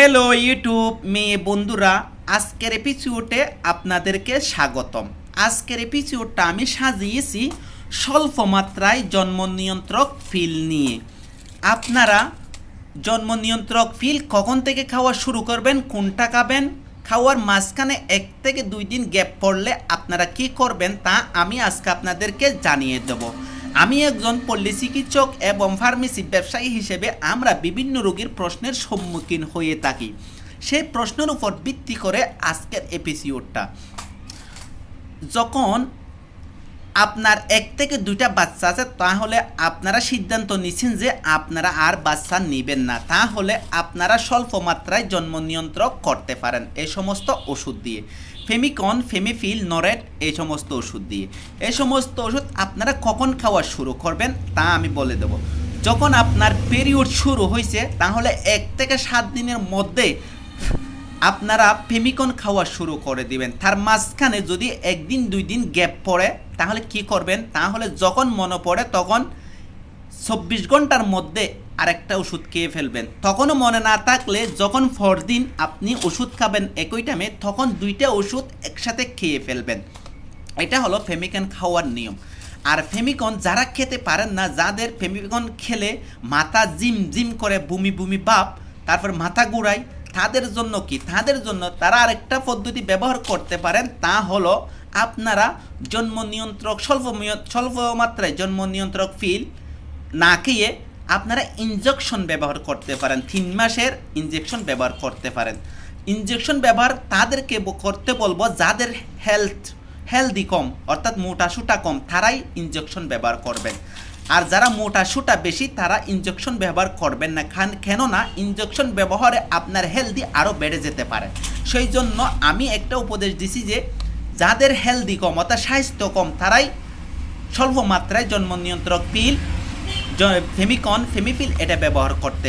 Hello YouTube মেয়ে বন্ধুরা। আজকের এপিসোডে আপনাদেরকে স্বাগতম। আজকের এপিসোডটা আমি সাজিয়েছি স্বল্প মাত্রায় জন্ম নিয়ন্ত্রক ফিল নিয়ে। আপনারা জন্ম নিয়ন্ত্রক ফিল কখন থেকে খাওয়া শুরু করবেন, কোনটা খাবেন? খাওয়ার মাঝখানে এক থেকে দুই দিন গ্যাপ পড়লে আপনারা কি করবেন তা আমি আজকে আপনাদেরকে জানিয়ে দেব। আমি একজন পল্লী চিকিৎসক এবং ফার্মেসি ব্যবসায়ী হিসেবে আমরা বিভিন্ন রোগীর প্রশ্নের সম্মুখীন হয়ে থাকি। সেই প্রশ্নের উপর ভিত্তি করে আজকের এপিসিওডটা যখন আপনার এক থেকে দুইটা বাচ্চা আছে, তাহলে আপনারা সিদ্ধান্ত নিচ্ছেন যে আপনারা আর বাচ্চা নেবেন না। তাহলে আপনারা স্বল্প মাত্রায় জন্ম নিয়ন্ত্রক করতে পারেন এই সমস্ত ওষুধ দিয়ে। ফেমিকন, ফেমিফিল, নরেট এই সমস্ত ওষুধ দিয়ে। এই সমস্ত ওষুধ আপনারা কখন খাওয়া শুরু করবেন তা আমি বলে দেব। যখন আপনার পিরিয়ড শুরু হয়েছে তাহলে এক থেকে সাত দিনের মধ্যে আপনারা ফেমিকন খাওয়া শুরু করে দিবেন। তার মাঝখানে যদি একদিন, দুই দিন গ্যাপ পড়ে তাহলে কি করবেন? তাহলে যখন মনে পড়ে তখন চব্বিশ ঘণ্টার মধ্যে আরেকটা ওষুধ খেয়ে ফেলবেন। তখনও মনে না থাকলে যখন দিন আপনি ওষুধ খাবেন একই টাইমে তখন দুইটা ওষুধ একসাথে খেয়ে ফেলবেন। এটা হলো ফেমিকন খাওয়ার নিয়ম। আর ফেমিকন যারা খেতে পারেন না, যাদের ফেমিকন খেলে মাথা জিম জিম করে, বুমি বুমি বাপ, তারপর মাথা ঘুরায়, তাদের জন্য কি? তাদের জন্য তারা আরেকটা পদ্ধতি ব্যবহার করতে পারেন, তা হলো আপনারা জন্ম নিয়ন্ত্রক, স্বল্প স্বল্প মাত্রায় জন্ম নিয়ন্ত্রক ফিল না খেয়ে আপনারা ইনজেকশন ব্যবহার করতে পারেন। তিন মাসের ইঞ্জেকশন ব্যবহার করতে পারেন। ইঞ্জেকশন ব্যবহার তাদেরকে করতে বলব যাদের হেলথ হেলদি কম, অর্থাৎ মোটা সুটা কম, তারাই ইনজেকশন ব্যবহার করবেন। আর যারা মোটা সুটা বেশি, তারা ইনজেকশন ব্যবহার করবেন না। খান কেননা ইনজেকশন ব্যবহারে আপনার হেলদি আরও বেড়ে যেতে পারে। সেই জন্য আমি একটা উপদেশ দিছি যে যাদের হেলদি কম অর্থাৎ স্বাস্থ্য কম, তারাই স্বল্প মাত্রায় জন্ম নিয়ন্ত্রক পিল ফেমিকন ফেমিফিল এটা ব্যবহার করতে